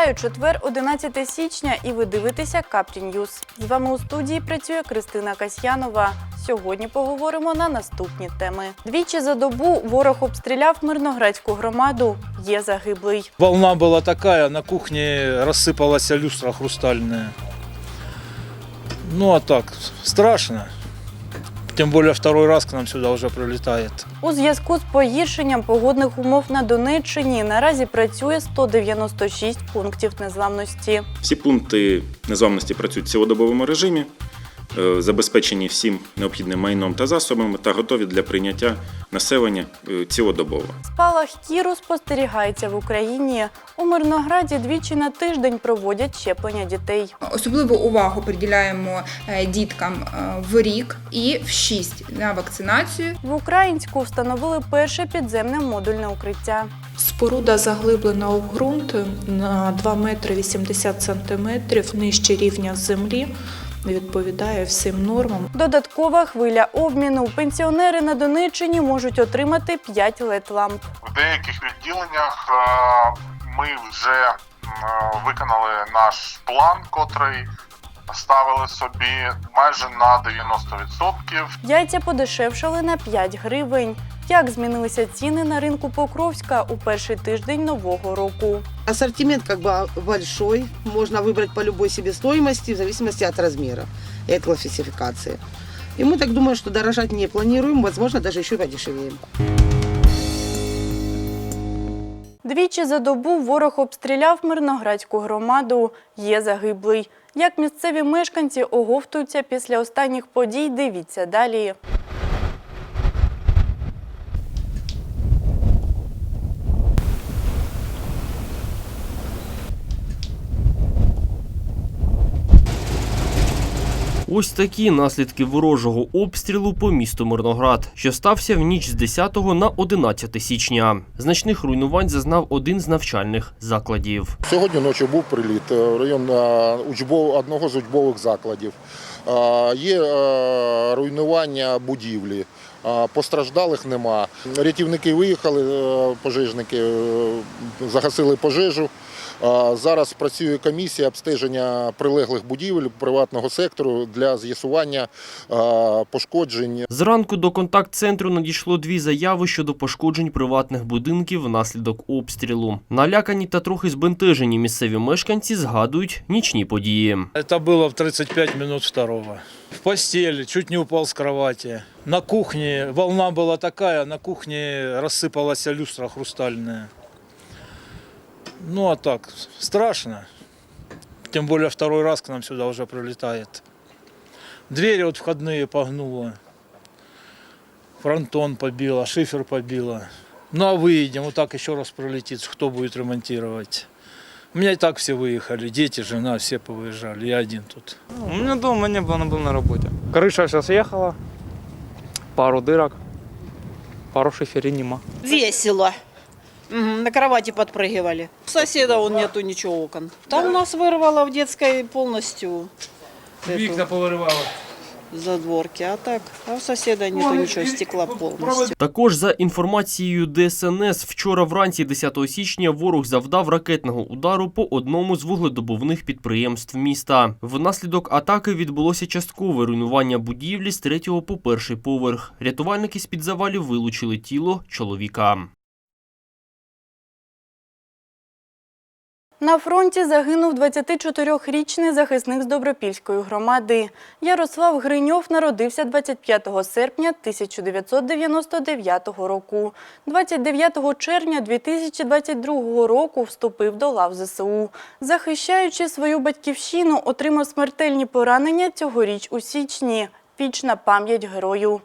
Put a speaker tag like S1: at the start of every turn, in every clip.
S1: Вітаю четвер, 11 січня, і ви дивитеся Капрі Ньюз. З вами у студії працює Кристина Касьянова. Сьогодні поговоримо на наступні теми. Двічі за добу ворог обстріляв мирноградську громаду. Є загиблий.
S2: Волна была такая, на кухне рассыпалась люстра хрустальная. Ну а так, страшно. Тем більше второй раз к нам сюди вже прилітає.
S1: У зв'язку з погіршенням погодних умов на Донеччині наразі працює 196 пунктів незламності.
S3: Всі пункти незламності працюють в цілодобовому режимі, забезпечені всім необхідним майном та засобами та готові для прийняття населення е, цілодобово.
S1: Спалах кіру спостерігається в Україні. У Мирнограді двічі на тиждень проводять щеплення дітей.
S4: Особливу увагу приділяємо е, діткам е, в рік і в 6 на вакцинацію.
S1: В Українську встановили перше підземне модульне укриття.
S5: Споруда заглиблена у ґрунт на 2 метри 80 сантиметрів нижче рівня землі. Відповідає всім нормам.
S1: Додаткова хвиля обміну. Пенсіонери на Донеччині можуть отримати 5 led ламп.
S6: В деяких відділеннях е, ми вже е, виконали наш план, котрий ставили собі майже на 90%.
S1: Яйця подешевшали на 5 гривень. Як змінилися ціни на ринку Покровська у перший тиждень нового року?
S7: Ассортимент как бы большой, можно выбрать по любой себестоимости в зависимости от размера и от классификации. И мы так думаем, что дорожать не планируем, возможно, даже еще и подешевеем.
S1: Двічі за добу ворог обстріляв мирноградську громаду. Є загиблий. Як місцеві мешканці оговтуються після останніх подій, дивіться далі.
S8: Ось такі наслідки ворожого обстрілу по місту Мирноград, що стався в ніч з 10 на 11 січня. Значних руйнувань зазнав один з навчальних закладів.
S9: Сьогодні ночі був приліт е, в район е, одного з учбових закладів. Е, Є руйнування будівлі. Постраждалих нема. Рятівники виїхали, пожежники загасили пожежу. Е, Зараз працює комісія обстеження прилеглих будівель приватного сектору для з'ясування е, пошкоджень
S8: Зранку до контакт-центру надійшло дві заяви щодо пошкоджень приватних будинків внаслідок обстрілу. Налякані та трохи збентежені місцеві мешканці згадують нічні події.
S2: Это было в 35 минут второго. В постели, чуть не упал с кровати. На кухне волна была такая, на кухне рассыпалась люстра хрустальная. Ну а так, страшно. Тем более второй раз к нам сюда уже прилетает. Двери вот входные погнуло. Фронтон побило, шифер побило. Ну а выедем, вот так еще раз пролетит, кто будет ремонтировать. У меня и так все выехали, дети, жена, все повыезжали, я один тут.
S10: У меня дома не было, она была на работе. Крыша сейчас съехала, пару дырок, пару шиферей нема.
S11: Весело. Мгм, На кровати подпрыгивали. У соседа вон нету ничего окон. Там у нас вырвало в детской полностью эту
S2: повырывало.
S11: задворки, а так, а у соседа нету ничего, стекла полностью.
S8: Також за інформацією ДСНС, вчора вранці 10 січня ворог завдав ракетного удару по одному з вугледобувних підприємств міста. Внаслідок атаки відбулося часткове руйнування будівлі з третього по перший поверх. Рятувальники з під завалів вилучили тіло чоловіка.
S1: На фронті загинув 24-річний захисник з Добропільської громади. Ярослав Гриньов народився 25 серпня 1999 року. 29 червня 2022 року вступив до лав ЗСУ. Захищаючи свою батьківщину, отримав смертельні поранення цьогоріч у січні. Вічна пам'ять герою.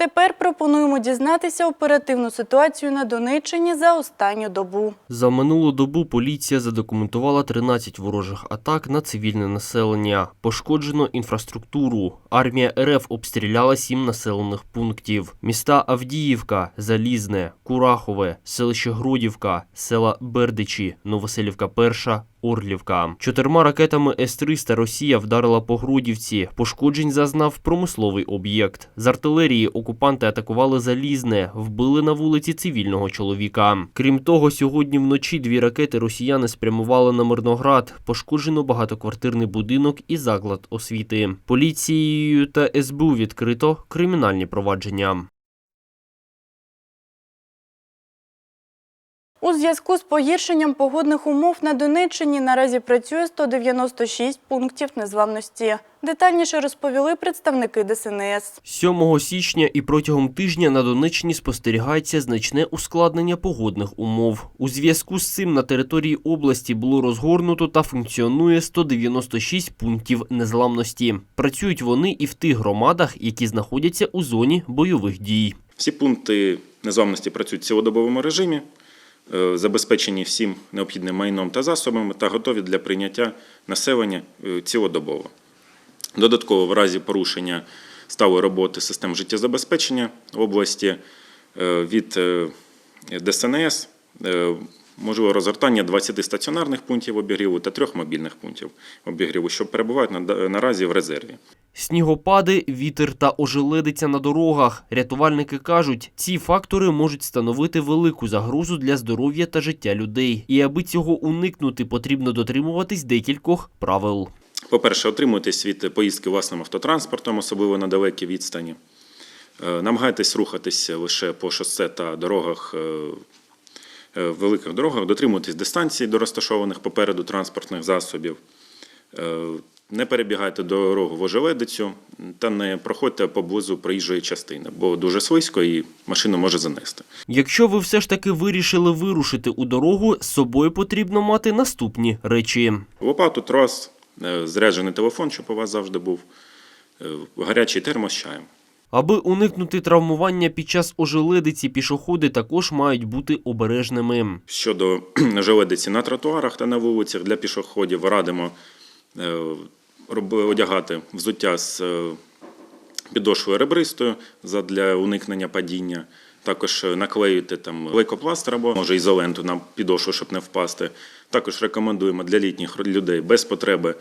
S1: Тепер пропонуємо дізнатися оперативну ситуацію на Донеччині за останню добу.
S8: За минулу добу поліція задокументувала 13 ворожих атак на цивільне населення. Пошкоджено інфраструктуру. Армія РФ обстріляла сім населених пунктів: міста Авдіївка, Залізне, Курахове, селище Гродівка, села Бердичі, Новоселівка Перша, Орлівка. Чотирма ракетами С-300 Росія вдарила по Грудівці. Пошкоджень зазнав промисловий об'єкт. З артилерії окупанти атакували Залізне, вбили на вулиці цивільного чоловіка. Крім того, сьогодні вночі дві ракети росіяни спрямували на Мирноград. Пошкоджено багатоквартирний будинок і заклад освіти. Поліцією та СБУ відкрито кримінальні провадження.
S1: У зв'язку з погіршенням погодних умов на Донеччині наразі працює 196 пунктів незламності. Детальніше розповіли представники ДСНС.
S8: 7 січня і протягом тижня на Донеччині спостерігається значне ускладнення погодних умов. У зв'язку з цим на території області було розгорнуто та функціонує 196 пунктів незламності. Працюють вони і в тих громадах, які знаходяться у зоні бойових дій.
S3: Всі пункти незламності працюють в цілодобовому режимі, забезпечені всім необхідним майном та засобами та готові для прийняття населення е, цілодобово. Додатково, в разі порушення сталої роботи систем життєзабезпечення в області е, від е, ДСНС е, можливо розгортання 20 стаціонарних пунктів обігріву та трьох мобільних пунктів обігріву, що перебувають наразі в резерві.
S8: Снігопади, вітер та ожеледиця на дорогах. Рятувальники кажуть, ці фактори можуть становити велику загрозу для здоров'я та життя людей. І аби цього уникнути, потрібно дотримуватись декількох правил.
S3: По-перше, отримуйтесь від поїздки власним автотранспортом, особливо на далекій відстані. Е, Намагайтесь рухатися лише по шосе та дорогах, е, е, великих дорогах, дотримуйтесь дистанції до розташованих попереду транспортних засобів. Е, Не перебігайте дорогу в ожеледицю та не проходьте поблизу проїжджої частини, бо дуже слизько і машину може занести.
S8: Якщо ви все ж таки вирішили вирушити у дорогу, з собою потрібно мати наступні речі.
S3: Лопату, трос, е, заряджений телефон, щоб у вас завжди був, е, гарячий термос з чаєм.
S8: Аби уникнути травмування під час ожеледиці, пішоходи також мають бути обережними.
S3: Щодо желедиці на тротуарах та на вулицях для пішоходів радимо одягати взуття з е, підошвою ребристою для уникнення падіння. Також е, наклеїти там лейкопластир або може ізоленту на підошву, щоб не впасти. Також рекомендуємо для літніх людей без потреби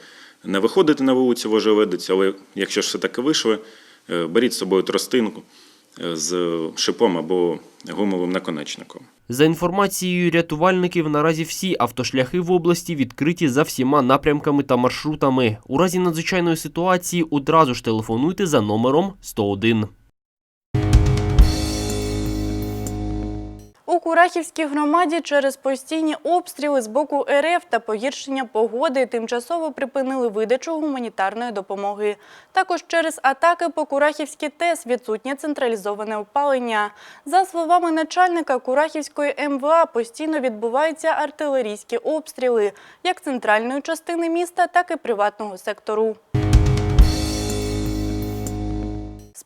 S3: не виходити на вулицю в але якщо ж все-таки вийшли, е, беріть з собою тростинку е, з шипом або гумовим наконечником.
S8: За інформацією рятувальників, наразі всі автошляхи в області відкриті за всіма напрямками та маршрутами. У разі надзвичайної ситуації одразу ж телефонуйте за номером 101.
S1: У Курахівській громаді через постійні обстріли з боку РФ та погіршення погоди тимчасово припинили видачу гуманітарної допомоги. Також через атаки по Курахівській ТЕС відсутнє централізоване опалення. За словами начальника Курахівської МВА, постійно відбуваються артилерійські обстріли як центральної частини міста, так і приватного сектору.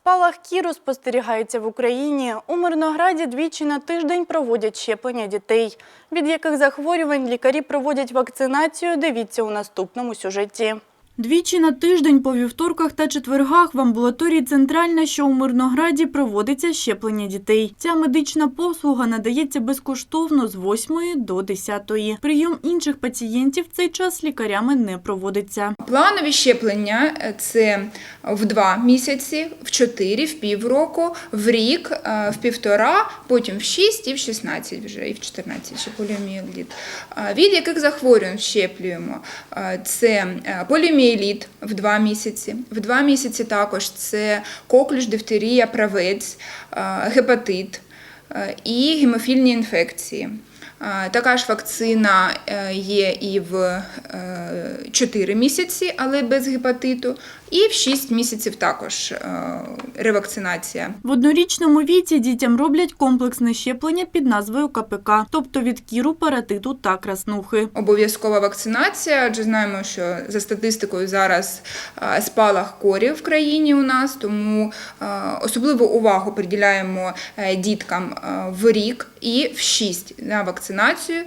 S1: Спалах кіру спостерігається в Україні. У Мирнограді двічі на тиждень проводять щеплення дітей. Від яких захворювань лікарі проводять вакцинацію, дивіться у наступному сюжеті. Двічі на тиждень по вівторках та четвергах в амбулаторії «Центральна», що у Мирнограді, проводиться щеплення дітей. Ця медична послуга надається безкоштовно з 8 до 10. Прийом інших пацієнтів в цей час лікарями не проводиться.
S4: Планові щеплення е, це в два місяці, в чотири, в півроку, в рік, е, в півтора, потім в 6 і в 16 вже, і в 14 ще поліомієліт. Е, Від яких захворювань щеплюємо? Це поліомієліт в два місяці. В два місяці також це коклюш, дифтерія, правець, е, гепатит е, і гемофільні інфекції. Е, Така ж вакцина є і в 4 місяці, але без гепатиту, і в 6 місяців також е, ревакцинація.
S1: В однорічному віці дітям роблять комплексне щеплення під назвою КПК, тобто від кіру, паратиту та краснухи.
S4: Обов'язкова вакцинація, адже знаємо, що за статистикою зараз е, спалах корів в країні у нас, тому е, особливу увагу приділяємо діткам в рік і в 6 на вакцинацію.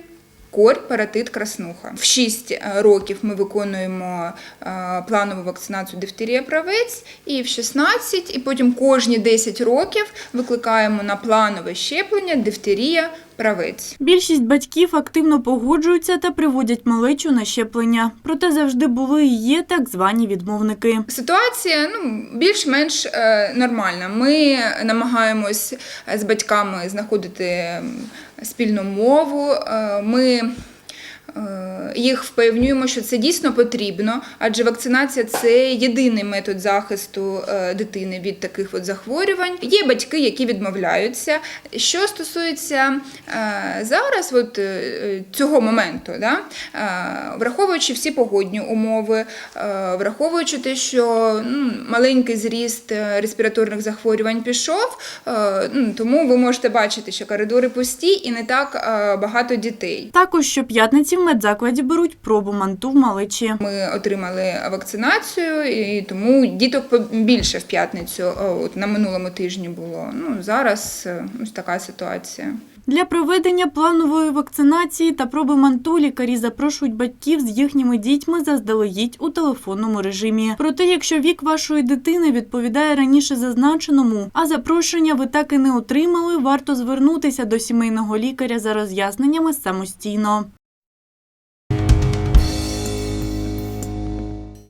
S4: Кор, паратит, краснуха. В 6 років ми виконуємо е, планову вакцинацію дифтерія правець, і в 16, і потім кожні 10 років викликаємо на планове щеплення дифтерія, правець.
S1: Більшість батьків активно погоджуються та приводять малечу на щеплення. Проте завжди були і є так звані відмовники.
S4: Ситуація ну більш-менш е, нормальна. Ми намагаємось з батьками знаходити спільну мову. Е, ми їх впевнюємо, що це дійсно потрібно, адже вакцинація це єдиний метод захисту е, дитини від таких от захворювань. Є батьки, які відмовляються. Що стосується е, зараз, от е, цього моменту, да, е, враховуючи всі погодні умови, е, враховуючи те, що ну, маленький зріст е, респіраторних захворювань пішов, е, ну, тому ви можете бачити, що коридори пусті і не так е, багато дітей.
S1: Також щоп'ятниці медзакладі беруть пробу манту в малечі.
S4: Ми отримали вакцинацію, і тому діток більше в п'ятницю. От на минулому тижні було. Ну зараз е, ось така ситуація.
S1: Для проведення планової вакцинації та проби манту лікарі запрошують батьків з їхніми дітьми заздалегідь у телефонному режимі. Проте, якщо вік вашої дитини відповідає раніше зазначеному, а запрошення ви так і не отримали, варто звернутися до сімейного лікаря за роз'ясненнями самостійно.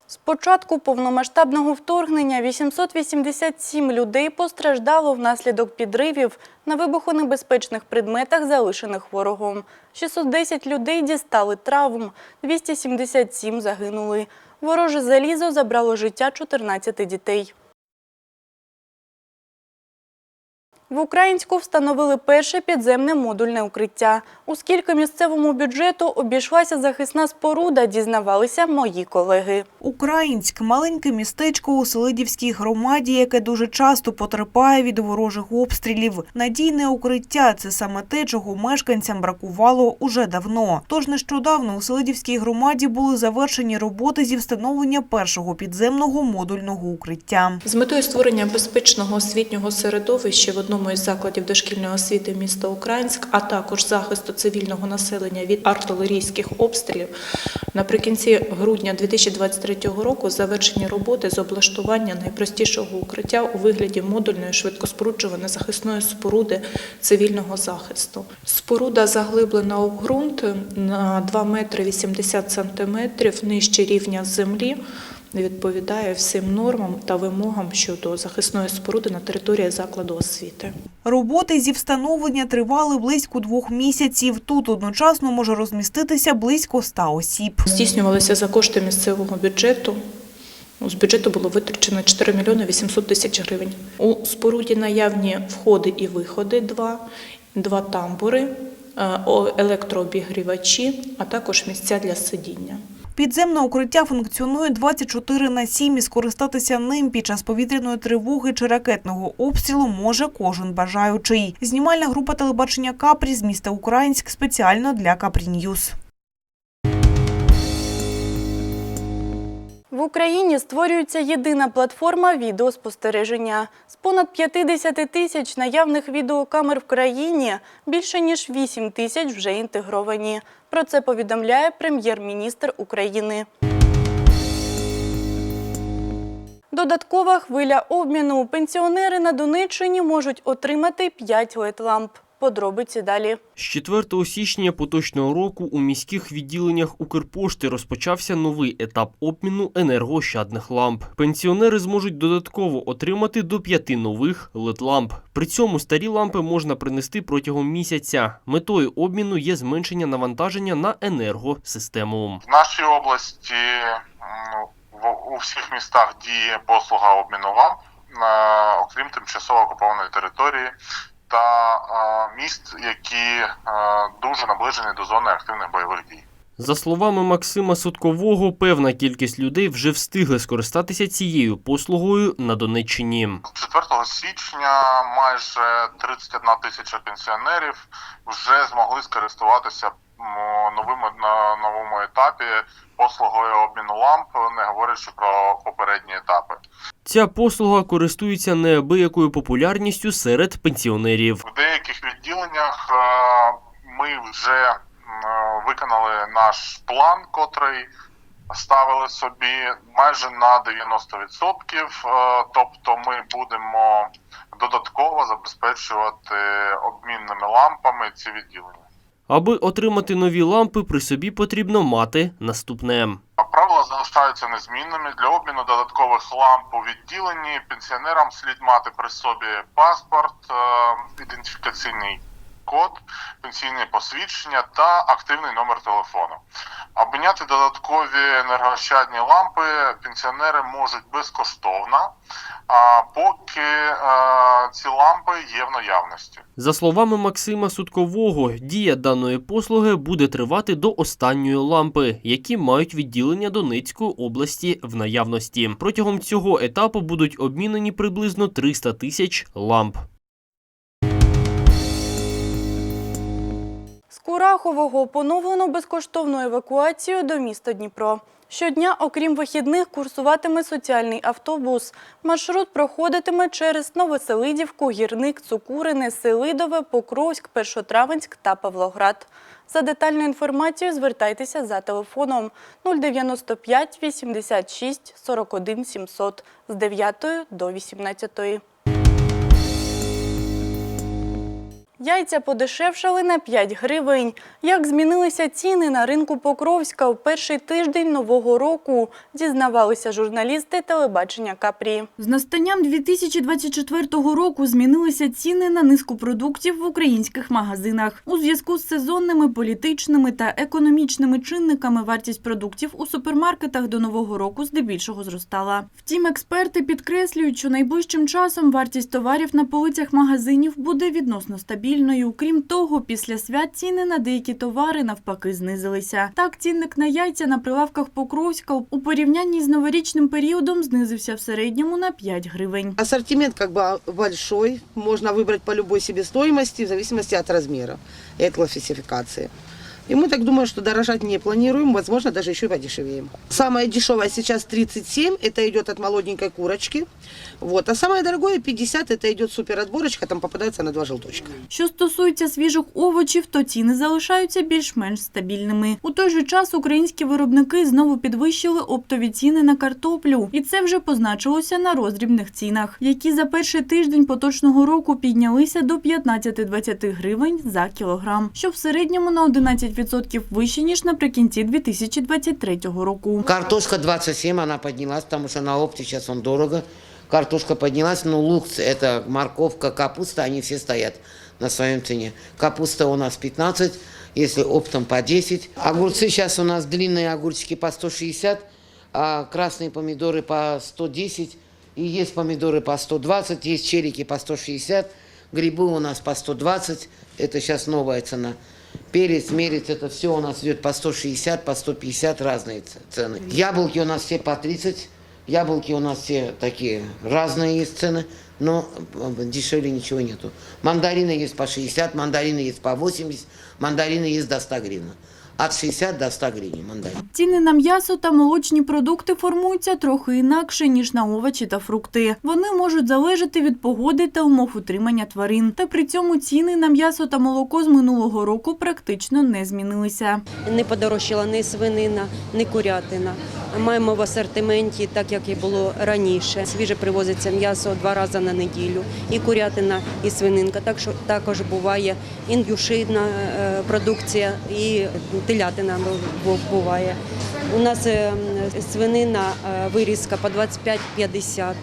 S1: З початку повномасштабного вторгнення 887 людей постраждало внаслідок підривів на вибухонебезпечних предметах, залишених ворогом. 610 людей дістали травм, 277 загинули. Вороже залізо забрало життя 14 дітей. В Українську встановили перше підземне модульне укриття. У скільки місцевому бюджету обійшлася захисна споруда, дізнавалися мої колеги.
S12: Українськ маленьке містечко у Селидівській громаді, яке дуже часто потерпає від ворожих обстрілів. Надійне укриття це саме те, чого мешканцям бракувало уже давно. Тож нещодавно у Селидівській громаді були завершені роботи зі встановлення першого підземного модульного укриття.
S5: З метою створення безпечного освітнього середовища в одному із закладів дошкільної освіти міста Українськ, а також захисту цивільного населення від артилерійських обстрілів, наприкінці грудня 2023 року завершені роботи з облаштування найпростішого укриття у вигляді модульної швидкоспоруджуваної захисної споруди цивільного захисту. Споруда заглиблена у ґрунт на 2 метри 80 сантиметрів нижче рівня землі відповідає всім нормам та вимогам щодо захисної споруди на території закладу освіти.
S12: Роботи зі встановлення тривали близько двох місяців. Тут одночасно може розміститися близько ста осіб.
S5: Здійснювалися за кошти місцевого бюджету. З бюджету було витрачено 4 мільйони 800 тисяч гривень. У споруді наявні входи і виходи два, два тамбури, е, електрообігрівачі, а також місця для сидіння.
S12: Підземне укриття функціонує 24 на 7 і скористатися ним під час повітряної тривоги чи ракетного обстрілу може кожен бажаючий. Знімальна група телебачення Капрі з міста Українськ спеціально для Капрі Ньюз.
S1: В Україні створюється єдина платформа відеоспостереження. З понад 50 тисяч наявних відеокамер в країні більше ніж 8 тисяч вже інтегровані. Про це повідомляє прем'єр-міністр України. Додаткова хвиля обміну. Пенсіонери на Донеччині можуть отримати 5 LED-ламп. Подробиці далі.
S8: З 4 січня поточного року у міських відділеннях Укрпошти розпочався новий етап обміну енергоощадних ламп. Пенсіонери зможуть додатково отримати до п'яти нових LED-ламп. При цьому старі лампи можна принести протягом місяця. Метою обміну є зменшення навантаження на енергосистему.
S6: В нашій області в- у всіх містах діє послуга обміну ламп, окрім тимчасово окупованої території та е, міст, які е, дуже наближені до зони активних бойових дій.
S8: За словами Максима Суткового, певна кількість людей вже встигли скористатися цією послугою на Донеччині.
S6: 4 січня майже 31 тисяча пенсіонерів вже змогли скористуватися м, новим на новому етапі послугою обміну ламп, не говорячи про попередні етапи.
S8: Ця послуга користується неабиякою популярністю серед пенсіонерів.
S6: В деяких відділеннях е, ми вже виконали наш план, котрий ставили собі майже на 90%. е, Тобто ми будемо додатково забезпечувати обмінними лампами ці відділення.
S8: Аби отримати нові лампи, при собі потрібно мати наступне.
S6: Правила залишаються незмінними. Для обміну додаткових ламп у відділенні пенсіонерам слід мати при собі паспорт, е, ідентифікаційний код, пенсійне посвідчення та активний номер телефону. Обміняти додаткові енергоощадні лампи пенсіонери можуть безкоштовно, а поки е, ці лампи є в наявності.
S8: За словами Максима Судкового, дія даної послуги буде тривати до останньої лампи, які мають відділення Донецької області в наявності. Протягом цього етапу будуть обмінені приблизно 300 тисяч ламп.
S1: Курахового поновлено безкоштовну евакуацію до міста Дніпро. Щодня, окрім вихідних, курсуватиме соціальний автобус. Маршрут проходитиме через Новоселидівку, Гірник, Цукурине, Селидове, Покровськ, Першотравенськ та Павлоград. За детальною інформацією звертайтеся за телефоном 095 86 41 700 з 9 до 18. Яйця подешевшали на 5 гривень. Як змінилися ціни на ринку Покровська у перший тиждень нового року, дізнавалися журналісти телебачення Капрі. З настанням 2024 року змінилися ціни на низку продуктів в українських магазинах. У зв'язку з сезонними політичними та економічними чинниками вартість продуктів у супермаркетах до нового року здебільшого зростала. Втім, експерти підкреслюють, що найближчим часом вартість товарів на полицях магазинів буде відносно стабільною. Крім того, після свят ціни на деякі товари навпаки знизилися. Так, цінник на яйця на прилавках Покровська у порівнянні з новорічним періодом знизився в середньому на 5 гривень.
S7: Асортимент как бы большой, можна вибрати по любой стоїмості в зависимости від розміру і от классификации. И мы так думаем, что дорожать не планируем, возможно, даже еще и подешевеем. Самое дешевое сейчас 37, это идет от молоденькой курочки. Вот. А самое дорогое 50, это идет супер отборочка, там попадается на два желточка.
S1: Що стосується свіжих овочів, то ціни залишаються більш-менш стабільними. У той же час українські виробники знову підвищили оптові ціни на картоплю, і це вже позначилося на роздрібних цінах, які за перший тиждень поточного року піднялися до 15-20 гривень за кілограм, що в середньому на 11% вище ніж наприкінці 2023 року.
S13: Картошка 27, она поднялась, потому что на опте сейчас он дорого. Картошка поднялась, но лук, это морковка, капуста, они все стоят на своем цене. Капуста у нас 15, если оптом по 10. Огурцы сейчас у нас длинные огурчики по 160, а красные помидоры по 110. И есть помидоры по 120, есть черики по 160, грибы у нас по 120, это сейчас новая цена. Перец, мерец, это все у нас идет по 160, по 150 разные цены. Яблоки у нас все по 30, яблоки у нас все такие разные есть цены, но дешевле ничего нету. Мандарины есть по 60, мандарины есть по 80, мандарины есть до 100 гривен. От 60 до 100 гривен мандарин.
S1: Ціни на м'ясо та молочні продукти формуються трохи інакше, ніж на овочі та фрукти. Вони можуть залежати від погоди та умов утримання тварин. Та при цьому ціни на м'ясо та молоко з минулого року практично не змінилися.
S14: Не подорожчала ні свинина, ні курятина. Маємо в асортименті, так як і було раніше. Свіже привозиться м'ясо два рази на неділю. І курятина, і свининка. Так що також буває індюшина е, продукція і телятина буває. У нас е, свинина е, вирізка по 25-50.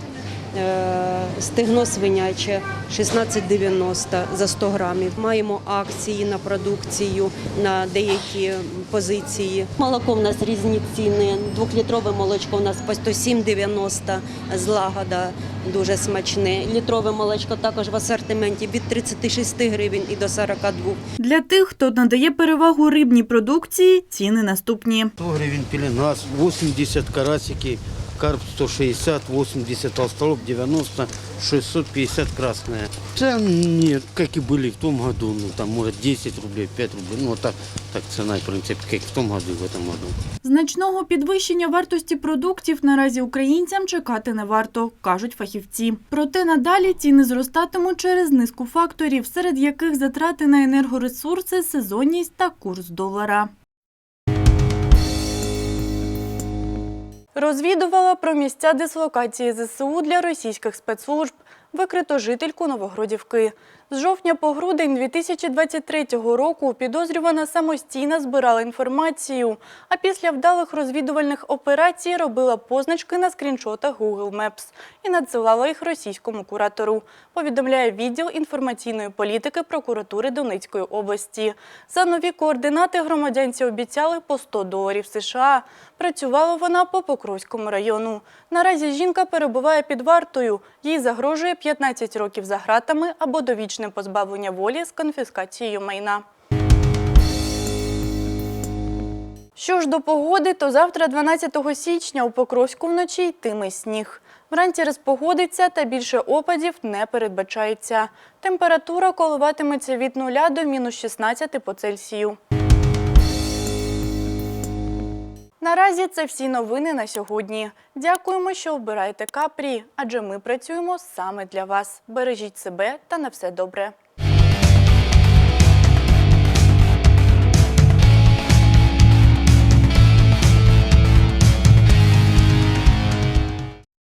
S14: Е, Стегно свиняче 16,90 за 100 грамів. Маємо акції на продукцію на деякі позиції. Молоко в нас різні ціни. Двохлітрове молочко у нас по 107,90 злагода дуже смачне. Літрове молочко також в асортименті від 36 гривень і до 42.
S1: Для тих, хто надає перевагу рибній продукції, ціни наступні.
S15: 100 гривен пеленгаз, 80 карасики, карп 160, 80 толстолоб, 90, 650 красная. Цен нет, как и были в том году, ну там может 10 рублей, 5 рублей, ну так, так цена, в принципе, как в том году и в этом году.
S1: Значного підвищення вартості продуктів наразі українцям чекати не варто, кажуть фахівці. Проте надалі ціни зростатимуть через низку факторів, серед яких затрати на енергоресурси, сезонність та курс долара. Розвідувала про місця дислокації ЗСУ для російських спецслужб. викрито жительку Новогродівки. З жовтня по грудень 2023 року підозрювана самостійно збирала інформацію, а після вдалих розвідувальних операцій робила позначки на скріншотах Google Maps і надсилала їх російському куратору, повідомляє відділ інформаційної політики прокуратури Донецької області. За нові координати громадянці обіцяли по 100 доларів США. Працювала вона по Покровському району. Наразі жінка перебуває під вартою. Їй загрожує 15 років за гратами або довічне позбавлення волі з конфіскацією майна. Що ж до погоди, то завтра, 12 січня, у Покровську вночі йтиме сніг. Вранці розпогодиться та більше опадів не передбачається. Температура коливатиметься від 0 до мінус 16 по Цельсію. Наразі це всі новини на сьогодні. Дякуємо, що обираєте Капрі, адже ми працюємо саме для вас. Бережіть себе та на все добре.